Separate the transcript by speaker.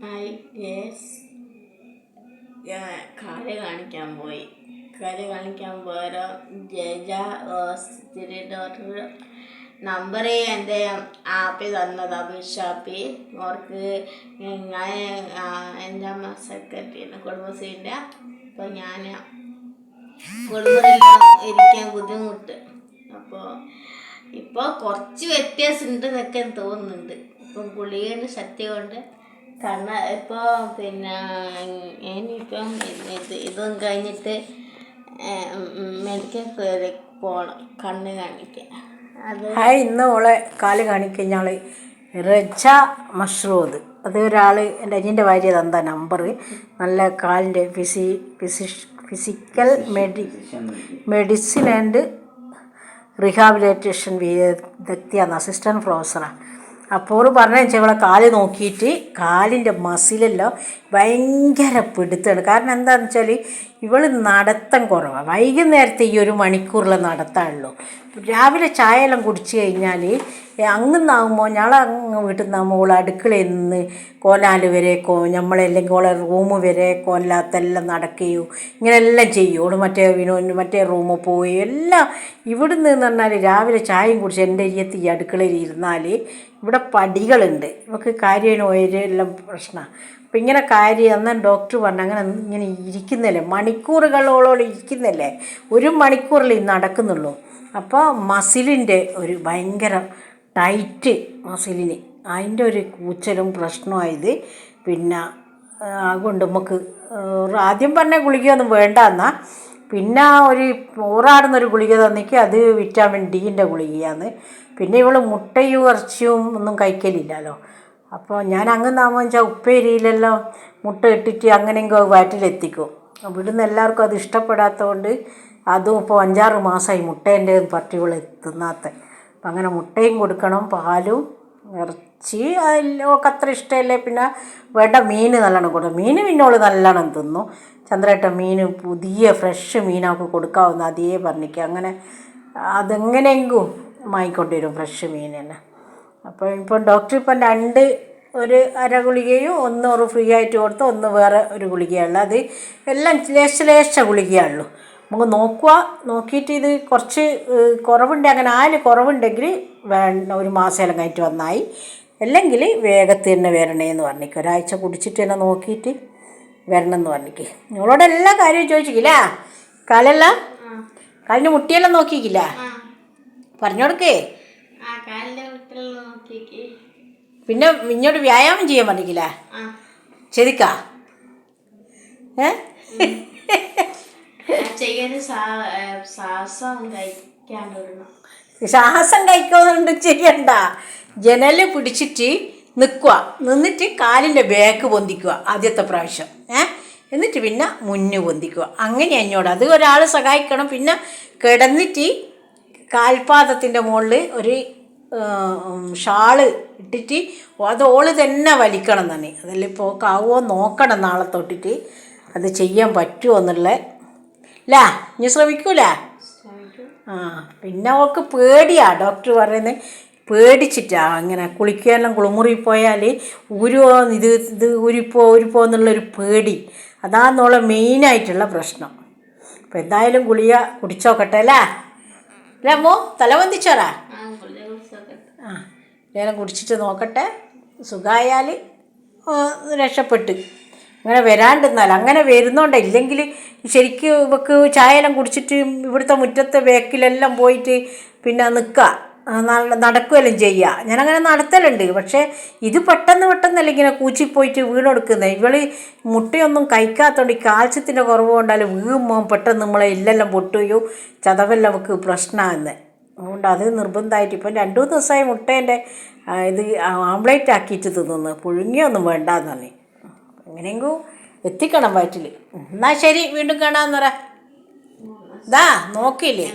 Speaker 1: Hi yes ഞാൻ കാൽ കാണിക്കാൻ പോയി. കാൽ കാണിക്കാൻ പോയാലോ ജജ ഹോസ്പിറ്റൽ ഡോക്ടർ നമ്പർ എന്റെ ആപ്പിൽ തന്നതാ വിഷ് ആപ്പിൽ അവർക്ക് ഞാൻ എന്റെ അമ്മ സെക്രട്ടറിയാണ് കുടുംബശ്രീന്റെ. അപ്പോൾ ഞാൻ കുടുംബത്തിൽ ഇരിക്കാൻ ബുദ്ധിമുട്ട്. അപ്പോൾ ഇപ്പോൾ കുറച്ച് വ്യത്യാസം ഉണ്ടെന്നൊക്കെ തോന്നുന്നുണ്ട്. ഇപ്പം ഗുളികയുടെ ശക്തി കൊണ്ട് കണ്ണ ഇപ്പോൾ പിന്നെ ഇനിയിപ്പം ഇത് ഇതും കഴിഞ്ഞിട്ട് മെഡിക്കൽ ക്ലിനിക് പോകണം കണ്ണ് കാണിക്കാൻ. അത്
Speaker 2: ഹായ് ഇന്ന് ഓളെ കാൽ കാണിക്കഴിഞ്ഞാൾ റജ മഷ്റൂദ്. അത് ഒരാൾ എന്റെ അനിയന്റെ ഭാര്യ തന്ന നമ്പർ നല്ല കാലിന്റെ ഫിസി ഫിസിഷ് ഫിസിക്കൽ മെഡി മെഡിസിൻ ആൻഡ് റിഹാബിലിറ്റേഷൻ വിദഗ്ധയാണ് അസിസ്റ്റന്റ് പ്രൊഫസറാണ് അപ്പോൾ പറഞ്ഞ വെച്ചാൽ കാൽ നോക്കിയിട്ട് കാലിന്റെ മസിലെല്ലാം ഭയങ്കര പിടുത്തമാണ്. കാരണം എന്താണെന്ന് വെച്ചാൽ ഇവൾ നടത്തം കുറവാണ് വൈകുന്നേരത്തെ ഈ ഒരു മണിക്കൂറിലെ നടത്താനുള്ളൂ രാവിലെ ചായ എല്ലാം കുടിച്ച് കഴിഞ്ഞാൽ അങ്ങുന്നാകുമ്പോൾ ഞങ്ങളങ്ങ് വീട്ടിൽ നിന്നാകുമ്പോൾ ഓൾ അടുക്കളയിൽ നിന്ന് കോലാൽ കോ നമ്മളല്ലെങ്കിൽ ഓളെ റൂം വരെ കോലാത്തെല്ലാം നടക്കുകയോ ഇങ്ങനെല്ലാം ചെയ്യും. ഓൾ മറ്റേ വിനോ മറ്റേ റൂമിൽ പോയി എല്ലാം ഇവിടുന്ന് എന്ന് പറഞ്ഞാൽ രാവിലെ ചായയും കുടിച്ച് എന്റെ അരിയത്ത് ഈ അടുക്കളയിൽ ഇരുന്നാൽ ഇവിടെ പടികളുണ്ട്. ഇവക്ക് കാര്യം എല്ലാം പ്രശ്നമാണ് അപ്പം ഇങ്ങനെ കാര്യം എന്നാൽ ഡോക്ടർ പറഞ്ഞു അങ്ങനെ ഇങ്ങനെ ഇരിക്കുന്നില്ലേ? മണിക്കൂറുകളോളം ഇരിക്കുന്നില്ലേ? ഒരു മണിക്കൂറിൽ നടക്കുന്നുള്ളൂ. അപ്പോൾ മസിലിന്റെ ഒരു ഭയങ്കര ടൈറ്റ് മസിലിന് അതിന്റെ ഒരു കൂച്ചലും പ്രശ്നമായത് പിന്നെ അതുകൊണ്ട് നമുക്ക് ആദ്യം പറഞ്ഞ ഗുളികയൊന്നും വേണ്ട എന്നാൽ പിന്നെ ഒരു ഊറാടുന്നൊരു ഗുളിക തന്നിക്ക് അത് വിറ്റാമിൻ ഡീന്റെ ഗുളികയാണ്. പിന്നെ ഇവൾ മുട്ടയും ഇറച്ചിയും ഒന്നും കഴിക്കലില്ലല്ലോ. അപ്പോൾ ഞാൻ അങ്ങ് താമസം വെച്ചാൽ ഉപ്പേരിയിലെല്ലാം മുട്ട ഇട്ടിട്ട് അങ്ങനെയെങ്കിലും വയറ്റിലെത്തിക്കും. ഇവിടുന്ന് എല്ലാവർക്കും അത് ഇഷ്ടപ്പെടാത്തതുകൊണ്ട് അതും ഇപ്പോൾ അഞ്ചാറ് മാസമായി മുട്ടേന്റെ പട്ടികൾ എത്തുന്നാത്ത അങ്ങനെ മുട്ടയും കൊടുക്കണം പാലും ഇറച്ചി അതിലൊക്കെ അത്ര ഇഷ്ടമല്ലേ? പിന്നെ വേണ്ട മീൻ നല്ലോണം കൊടുക്കും മീൻ പിന്നോൾ നല്ലോണം തിന്നു. ചന്ദ്രേട്ട മീൻ പുതിയ ഫ്രഷ് മീനൊക്കെ കൊടുക്കാവുന്ന അതേ പറഞ്ഞിരിക്കുക. അങ്ങനെ അതെങ്ങനെയെങ്കിലും വാങ്ങിക്കൊണ്ടുവരും ഫ്രഷ് മീൻ തന്നെ. അപ്പോൾ ഇപ്പം ഡോക്ടർ ഇപ്പം രണ്ട് ഒരു അര ഗുളികയും ഒന്ന് ഒരു ഫ്രീ ആയിട്ട് കൊടുത്ത് ഒന്ന് വേറെ ഒരു ഗുളികയുള്ളു അത് എല്ലാം ലേശ ലേശ ഗുളികയുള്ളൂ നമുക്ക് നോക്കുക നോക്കിയിട്ട് ഇത് കുറച്ച് കുറവുണ്ട് അങ്ങനെ ആൽ കുറവുണ്ടെങ്കിൽ വേണ്ട ഒരു മാസം എല്ലാം കഴിഞ്ഞിട്ട് വന്നായി. അല്ലെങ്കിൽ വേഗത്തിൽ തന്നെ വരണേന്ന് പറഞ്ഞിക്ക്. ഒരാഴ്ച കുടിച്ചിട്ട് തന്നെ നോക്കിയിട്ട് വരണം എന്ന് പറഞ്ഞിക്ക്. നിങ്ങളോട് എല്ലാ കാര്യവും ചോദിച്ചിക്കില്ല? കാലെല്ലാം? കാലിന് മുട്ടിയെല്ലാം നോക്കിക്കില്ല പറഞ്ഞു കൊടുക്കേ പിന്നെ ഇങ്ങോട്ട് വ്യായാമം ചെയ്യാൻ പറഞ്ഞിക്കില്ല? ശരിക്കാ ഏ?
Speaker 1: ശ്വാസം
Speaker 2: കഴിക്കുന്നുണ്ട് ചെയ്യണ്ട. ജനൽ പിടിച്ചിട്ട് നിൽക്കുക നിന്നിട്ട് കാലിന്റെ ബാക്ക് പൊന്തിക്കുക ആദ്യത്തെ പ്രാവശ്യം. ഏ? എന്നിട്ട് പിന്നെ മുന്ന് പൊന്തിക്കുക അങ്ങനെ എന്നോട്. അത് ഒരാൾ സഹായിക്കണം. പിന്നെ കിടന്നിട്ട് കാൽപാദത്തിന്റെ മുകളിൽ ഒരു ഷാൾ ഇട്ടിട്ട് അത് ഓൾ തന്നെ വലിക്കണം തന്നെ അതെല്ലാം ഇപ്പോൾ കാവോ നോക്കണം നാളെ തൊട്ടിട്ട്. അത് ചെയ്യാൻ പറ്റുമോ എന്നുള്ള ലാ ഇനി ശ്രമിക്കൂലേ? ആ പിന്നെ അവൾക്ക് പേടിയാ. ഡോക്ടർ പറയുന്നത് പേടിച്ചിട്ടാ അങ്ങനെ കുളിക്കാനെല്ലാം കുളിമുറി പോയാൽ ഊരുവോ ഇത് ഇത് ഊരിപ്പോ ഊരിപ്പോ എന്നുള്ളൊരു പേടി. അതാന്നുള്ള മെയിനായിട്ടുള്ള പ്രശ്നം. അപ്പോൾ എന്തായാലും ഗുളിക കുടിച്ചോക്കട്ടെ അല്ലേ അല്ലേ അമ്മോ തല വന്തിച്ചോറാ
Speaker 1: ആ
Speaker 2: ഞാൻ കുടിച്ചിട്ട് നോക്കട്ടെ. സുഖമായാൽ രക്ഷപ്പെട്ട്. അങ്ങനെ വരാണ്ടിരുന്നാൽ അങ്ങനെ വരുന്നോണ്ട് ഇല്ലെങ്കിൽ ശരിക്കും ഇവക്ക് ചായയെല്ലാം കുടിച്ചിട്ട് ഇവിടുത്തെ മുറ്റത്തെ വേക്കിലെല്ലാം പോയിട്ട് പിന്നെ നിൽക്കുക നടക്കുകയെല്ലാം ചെയ്യുക ഞാനങ്ങനെ നടത്തലുണ്ട്. പക്ഷേ ഇത് പെട്ടെന്ന് പെട്ടെന്നല്ല ഇങ്ങനെ കൂച്ചിപ്പോയിട്ട് വീണെടുക്കുന്നത് ഇവൾ മുട്ടയൊന്നും കഴിക്കാത്തതുകൊണ്ട് ഈ കാൽസ്യത്തിന്റെ കുറവ് കൊണ്ടാലും വീഴുമ്പോൾ പെട്ടെന്ന് നമ്മളെ ഇല്ലെല്ലാം പൊട്ടുകയോ ചതവെല്ലാം നമുക്ക് പ്രശ്നമാകുന്നത് അതുകൊണ്ട് അത് നിർബന്ധമായിട്ട് ഇപ്പം രണ്ടു മൂന്ന് ദിവസമായി മുട്ടേന്റെ ഇത് ആംപ്ലേറ്റ് ആക്കിയിട്ട് തിന്നുന്നു. പുഴുങ്ങിയൊന്നും വേണ്ടെന്നാണ് എങ്ങനെയെങ്കിലും എത്തിക്കണം വയറ്റിൽ എന്നാൽ ശരി വീണ്ടും കാണാമെന്ന് പറ. ഇതാ നോക്കിയില്ലേ?